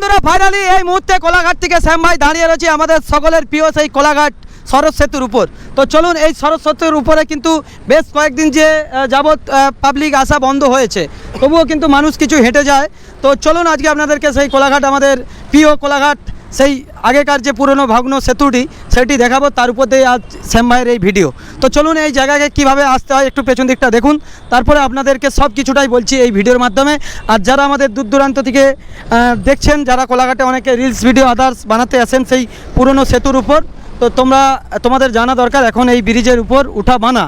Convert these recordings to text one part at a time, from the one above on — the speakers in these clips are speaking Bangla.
বন্ধুরা ফাইনালি এই মুহূর্তে কোলাঘাট থেকে শ্যাম ভাই দাঁড়িয়ে রয়েছে আমাদের সকলের প্রিয় সেই কোলাঘাট সরস সেতুর উপর। তো চলুন, এই সরস সেতুর উপরে কিন্তু বেশ কয়েকদিন যে যাবৎ পাবলিক আসা বন্ধ হয়েছে, তবুও কিন্তু মানুষ কিছু হেঁটে যায়। তো চলুন, আজকে আপনাদেরকে সেই কোলাঘাট আমাদের প্রিয় কোলাঘাট সেই আগেকার যে পুরনো ভগ্ন সেতুটি, সেটি দেখাবো, তার উপর দিয়ে আজ শ্যাম ভাইয়ের এই ভিডিও। তো চলুন এই জায়গাকে কীভাবে আসতে হয়, একটু পেছন দিকটা দেখুন। তারপরে আপনাদেরকে সব কিছুটাই বলছি এই ভিডিওর মাধ্যমে। আর যারা আমাদের দূর দূরান্ত থেকে দেখছেন, যারা কোলাঘাটে অনেকে রিলস ভিডিও আদার্স বানাতে আসেন সেই পুরনো সেতুর উপর, তো তোমরা, তোমাদের জানা দরকার, এখন এই ব্রিজের উপর উঠা মানা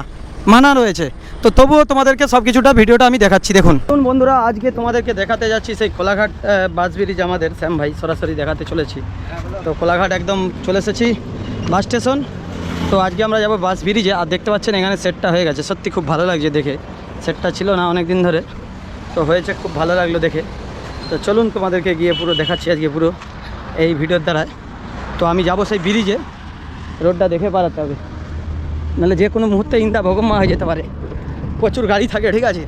মানা রয়েছে। তো তবুও তোমাদেরকে সব কিছুটা ভিডিওটা আমি দেখাচ্ছি দেখুন। বন্ধুরা আজকে তোমাদেরকে দেখাতে যাচ্ছি সেই কোলাঘাট আহ, বাস ব্রিজ আমাদের। শ্যাম ভাই সরাসরি দেখাতে চলেছি। তো কোলাঘাট একদম চলে এসেছি বাস স্টেশন। তো আজকে আমরা যাব বাস ব্রিজে আর দেখতে পাচ্ছেন এখানে সেটটা হয়ে গেছে। সত্যি খুব ভালো লাগছে দেখে। সেটটা ছিল না অনেক দিন ধরে। তো হয়েছে খুব ভালো লাগল দেখে। তো চলুন তোমাদেরকে গিয়ে পুরো দেখাচ্ছি আজকে পুরো এই ভিডিওর দ্বারা তো আমি যাব সেই ব্রিজে। রোডটা দেখে পারাতে হবে। নাহলে যে কোনো মুহূর্তে ইন্দা ভগম্মা হয়ে যেতে পারে। প্রচুর গাড়ি থাকে, ঠিক আছে?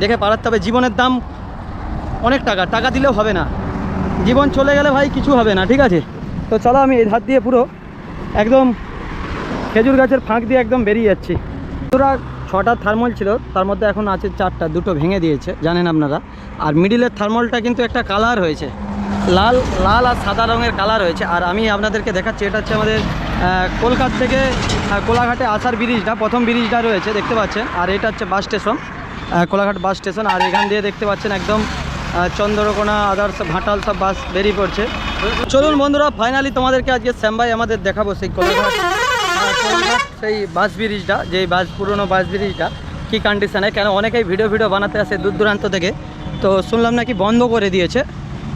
দেখে পারাতে হবে। জীবনের দাম অনেক টাকা টাকা দিলেও হবে না। জীবন চলে গেলে ভাই কিছু হবে না, ঠিক আছে? তো চলো আমি এই ধার দিয়ে পুরো একদম খেজুর গাছের ফাঁক দিয়ে একদম বেরিয়ে যাচ্ছি। পুরা ছটা থার্মল ছিল, তার মধ্যে এখন আছে চারটা, দুটো ভেঙে দিয়েছে, জানেন আপনারা? আর মিডিলের থার্মলটা কিন্তু একটা কালার হয়েছে। লাল লাল আর সাদা রঙের কালার রয়েছে। আর আমি আপনাদেরকে দেখাচ্ছি, এটা হচ্ছে আমাদের কলকাতা থেকে কোলাঘাটে আসার ব্রিজটা, প্রথম ব্রিজটা রয়েছে, দেখতে পাচ্ছেন। আর এটা হচ্ছে bus station Kolaghat bus station. আর এখান দিয়ে দেখতে পাচ্ছেন একদম চন্দ্রকোনা, আদার্স ঘাটাল সব বাস বেরিয়ে পড়ছে। চলুন বন্ধুরা ফাইনালি তোমাদেরকে আজকে শ্যামবাই আমাদের দেখাবো সেই কোলাঘাট সেই বাস ব্রিজটা, যে বাস, পুরনো বাস ব্রিজটা, কী কন্ডিশনে কেন অনেকেই ভিডিও ভিডিও বানাতে আসে দূর দূরান্ত থেকে। তো শুনলাম নাকি বন্ধ করে দিয়েছে।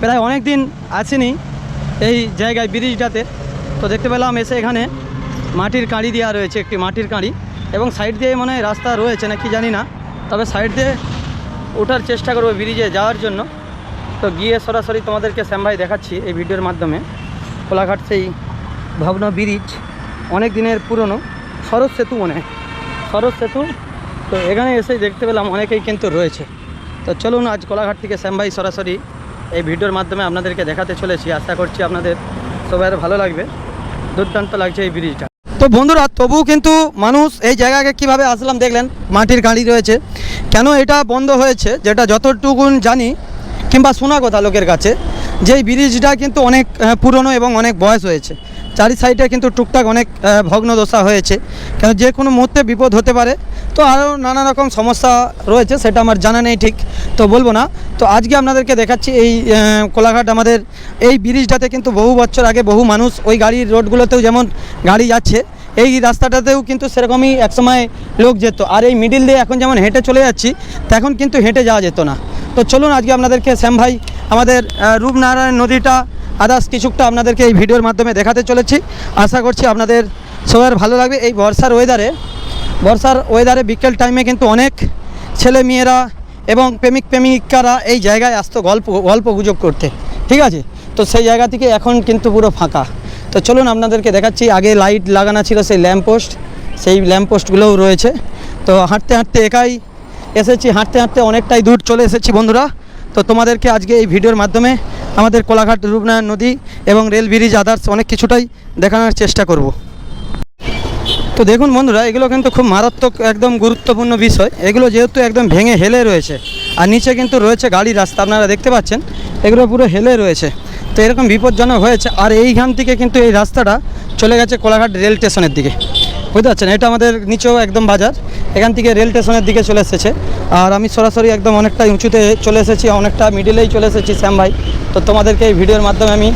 প্রায় অনেক দিন আসেনি এই জায়গায় ব্রিজটাতে। তো দেখতে পেলাম এসে এখানে মাটির কাঁড়ি দেওয়া রয়েছে, একটি মাটির কাঁড়ি। এবং সাইড দিয়ে মনে রাস্তা রয়েছে না, কি জানি না। তবে সাইড দিয়ে ওঠার চেষ্টা করব ব্রিজে যাওয়ার জন্য। তো গিয়ে সরাসরি তোমাদেরকে শ্যামভাই দেখাচ্ছি এই ভিডিওর মাধ্যমে। কোলাঘাট সেই ভগ্ন ব্রিজ, অনেক দিনের পুরনো। সরস সেতু মনে সরস সেতু, তো এখানে এসে দেখতে পেলাম অনেকেই কিন্তু রয়েছে। তো চলুন আজ কোলাঘাট থেকে শ্যামভাই সরাসরি এই ভিডিওর মাধ্যমে আপনাদেরকে দেখাতে চলেছি। আশা করছি আপনাদের সবাই ভালো লাগবে। দুর্দান্ত লাগছে এই ব্রিজটা। তো বন্ধুরা তবু কিন্তু মানুষ এই জায়গাকে কীভাবে আসলাম দেখলেন? মাটির গাড়ি রয়েছে। কেন এটা বন্ধ হয়েছে? যেটা যতটুকুন জানি, কিংবা শোনা কথা লোকের কাছে, যে এই ব্রিজটা কিন্তু অনেক পুরনো এবং অনেক বয়স হয়েছে। চারি সাইডে কিন্তু টুকটাক অনেক ভগ্ন দশা হয়েছে। কেন যে কোনো মুহূর্তে বিপদ হতে পারে। তো আরও নানা রকম সমস্যা রয়েছে, সেটা আমার জানা নেই ঠিক। তো বলব না। তো আজকে আপনাদেরকে দেখাচ্ছি এই কোলাঘাট আমাদের, এই ব্রিজটাতে কিন্তু বহু বছর আগে বহু মানুষ ওই গাড়ির রোডগুলোতেও যেমন গাড়ি যাচ্ছে, এই রাস্তাটাতেও কিন্তু সেরকমই একসময় লোক যেত। আর এই মিডিল দিয়ে এখন যেমন হেঁটে চলে যাচ্ছি, তখন কিন্তু হেঁটে যাওয়া যেত না। তো চলুন আজকে আপনাদেরকে শ্যাম ভাই, আমাদের রূপনারায়ণ নদীটা আদার্স কিছুটা আপনাদেরকে এই ভিডিওর মাধ্যমে দেখাতে চলেছি। আশা করছি আপনাদের সবার ভালো লাগবে। এই বর্ষার ওয়েদারে বর্ষার ওয়েদারে বিকেল টাইমে কিন্তু অনেক ছেলে মেয়েরা এবং প্রেমিক প্রেমিকারা এই জায়গায় আসতো গল্প গল্প গুজব করতে। ঠিক আছে? তো সেই জায়গা থেকে এখন কিন্তু পুরো ফাঁকা। তো চলুন আপনাদেরকে দেখাচ্ছি। আগে লাইট লাগানো ছিল সেই ল্যাম্পপোস্ট সেই ল্যাম্পপোস্টগুলোও রয়েছে। তো হাঁটতে হাঁটতে একাই এসেছি, হাঁটতে হাঁটতে অনেকটাই দূর চলে এসেছি বন্ধুরা। তো তোমাদেরকে আজকে এই ভিডিওর মাধ্যমে আমাদের কোলাঘাট রূপনারায়ণ নদী এবং রেল ব্রিজ আদার্স অনেক কিছুটাই দেখানোর চেষ্টা করব। তো দেখুন বন্ধুরা, এগুলো কিন্তু খুব মারাত্মক একদম গুরুত্বপূর্ণ বিষয়। এগুলো যেহেতু একদম ভেঙে হেলে রয়েছে, আর নিচে কিন্তু রয়েছে গাড়ির রাস্তা, আপনারা দেখতে পাচ্ছেন, এগুলো পুরো হেলে রয়েছে। তো এরকম বিপজ্জনক হয়েছে, আর এইখান থেকে কিন্তু এই রাস্তাটা চলে গেছে কোলাঘাট রেল স্টেশনের দিকে। বুঝতে পারছেন? এটা আমাদের নিচেও একদম বাজার। এখান থেকে রেল স্টেশনের দিকে চলে এসেছে। আর আমি সরাসরি একদম অনেকটা উঁচুতে চলে এসেছি, অনেকটা মিডিলেই চলে এসেছি, শ্যাম ভাই। তো তোমাদেরকে এই ভিডিওর মাধ্যমে আমি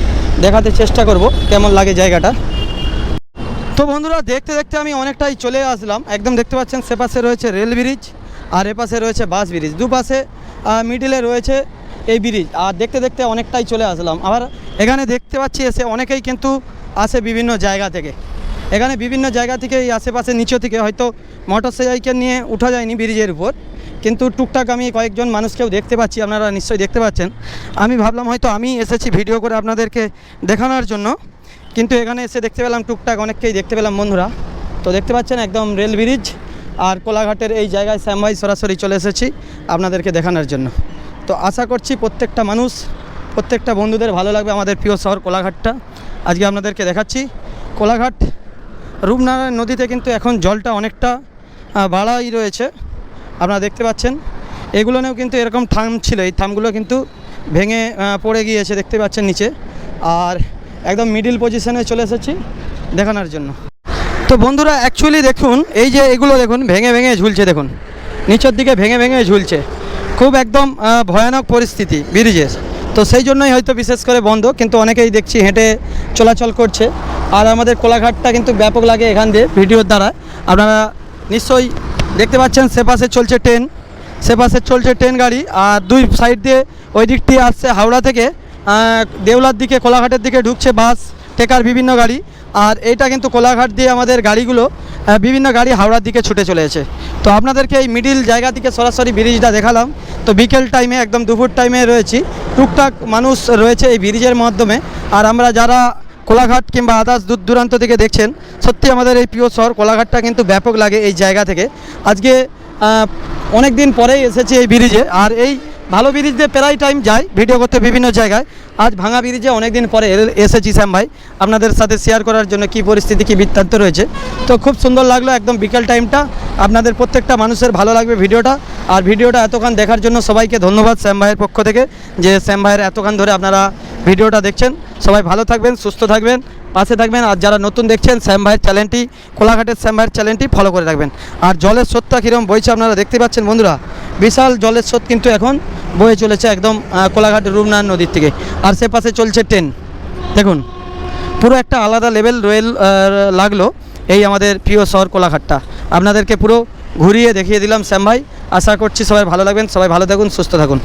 দেখাতে চেষ্টা করব কেমন লাগে জায়গাটা। তো বন্ধুরা, দেখতে দেখতে আমি অনেকটাই চলে আসলাম। একদম দেখতে পাচ্ছেন, সে পাশে রয়েছে রেল ব্রিজ, আর এ পাশে রয়েছে বাস ব্রিজ। দুপাশে মিডিলে রয়েছে এই ব্রিজ। আর দেখতে দেখতে অনেকটাই চলে আসলাম। আবার এখানে দেখতে পাচ্ছি এসে অনেকেই কিন্তু আসে বিভিন্ন জায়গা থেকে। এখানে বিভিন্ন জায়গা থেকে, এই আশেপাশে নিচে থেকে হয়তো মোটর সাইকেল নিয়ে উঠা যায়নি ব্রিজের উপর। কিন্তু টুকটাক আমি কয়েকজন মানুষকেও দেখতে পাচ্ছি, আপনারা নিশ্চয়ই দেখতে পাচ্ছেন। আমি ভাবলাম হয়তো আমি এসেছি ভিডিও করে আপনাদেরকে দেখানোর জন্য। কিন্তু এখানে এসে দেখতে পেলাম টুকটাক, অনেককেই দেখতে পেলাম বন্ধুরা। তো দেখতে পাচ্ছেন একদম রেল ব্রিজ আর কোলাঘাটের এই জায়গায় শ্যামভাই সরাসরি চলে এসেছি আপনাদেরকে দেখানোর জন্য। তো আশা করছি প্রত্যেকটা মানুষ, প্রত্যেকটা বন্ধুদের ভালো লাগবে আমাদের প্রিয় শহর কোলাঘাটটা। আজকে আপনাদেরকে দেখাচ্ছি। কোলাঘাট রূপনারায়ণ নদীতে কিন্তু এখন জলটা অনেকটা বাড়াই রয়েছে। আপনারা দেখতে পাচ্ছেন। এগুলো নিয়েও কিন্তু এরকম থাম ছিল। এই থামগুলো কিন্তু ভেঙে পড়ে গিয়েছে দেখতে পাচ্ছেন নিচে। আর একদম মিডিল পজিশনে চলে এসেছি দেখানোর জন্য। তো বন্ধুরা অ্যাকচুয়ালি দেখুন, এই যে এগুলো দেখুন, ভেঙে ভেঙে ঝুলছে দেখুন। নিচের দিকে ভেঙে ভেঙে ঝুলছে। খুব একদম ভয়ানক পরিস্থিতি, ব্রিজের। তো সেই জন্যই হয়তো বিশেষ করে বন্ধ, কিন্তু অনেকেই দেখছি হেঁটে চলাচল করছে। আর আমাদের কোলাঘাটটা কিন্তু ব্যাপক লাগে এখান দিয়ে ভিডিওর দ্বারা। আপনারা নিশ্চয়ই দেখতে পাচ্ছেন, সে পাশে চলছে ট্রেন, সে পাশে চলছে ট্রেন গাড়ি, আর দুই সাইড দিয়ে ওই দিকটি আসছে হাওড়া থেকে দেউলার দিকে, কোলাঘাটের দিকে ঢুকছে বাস, টেকার বিভিন্ন গাড়ি। আর এইটা কিন্তু কোলাঘাট দিয়ে আমাদের গাড়িগুলো বিভিন্ন গাড়ি হাওড়ার দিকে ছুটে চলেছে তো আপনাদেরকে এই মিডিল জায়গা থেকে সরাসরি ব্রিজটা দেখালাম। তো বিকেল টাইমে একদম দুপুর টাইমে রয়েছি। টুকটাক মানুষ রয়েছে এই ব্রিজের মাধ্যমে। আর আমরা যারা কোলাঘাট কিংবা আদার্স দূর দূরান্ত থেকে দেখছেন, সত্যি আমাদের এই প্রিয় শহর কোলাঘাটটা কিন্তু ব্যাপক লাগে এই জায়গা থেকে। আজকে অনেক দিন পরেই এসেছি এই ব্রিজে আর এই ভালো ব্রিজ দিয়ে প্রায় টাইম যাই ভিডিও করতে বিভিন্ন জায়গায়। আজ ভাঙা ব্রিজে অনেক দিন পরে এসেছি শ্যাম ভাই। আপনাদের সাথে শেয়ার করার জন্য কি পরিস্থিতি, কি বৃত্তান্ত রয়েছে। তো খুব সুন্দর লাগল একদম বিকেল টাইমটা আপনাদের প্রত্যেকটা মানুষের ভালো লাগবে ভিডিওটা আর ভিডিওটা এতক্ষণ দেখার জন্য সবাইকে ধন্যবাদ শ্যাম ভাইয়ের পক্ষ থেকে, যে শ্যাম ভাইয়ের এতক্ষণ ধরে আপনারা ভিডিওটা দেখছেন। সবাই ভালো থাকবেন, সুস্থ থাকবেন, পাশে থাকবেন। আর যারা নতুন দেখছেন শ্যাম ভাইয়ের চ্যানেলটি কোলাঘাটের শ্যাম ভাইয়ের চ্যানেলটি ফলো করে রাখবেন। আর জলের স্রোতটা কীরকম বইছে আপনারা দেখতে পাচ্ছেন বন্ধুরা। বিশাল জলের স্রোত কিন্তু এখন বয়ে চলেছে একদম কোলাঘাট রূপনারায়ণ নদীর থেকে। আর সে পাশে চলছে ট্রেন। দেখুন, পুরো একটা আলাদা লেভেল রয়েল লাগল এই আমাদের প্রিয় শহর কোলাঘাটটা। আপনাদেরকে পুরো ঘুরিয়ে দেখিয়ে দিলাম, শ্যাম ভাই। আশা করছি সবাই ভালো লাগবেন সবাই ভালো থাকুন, সুস্থ থাকুন।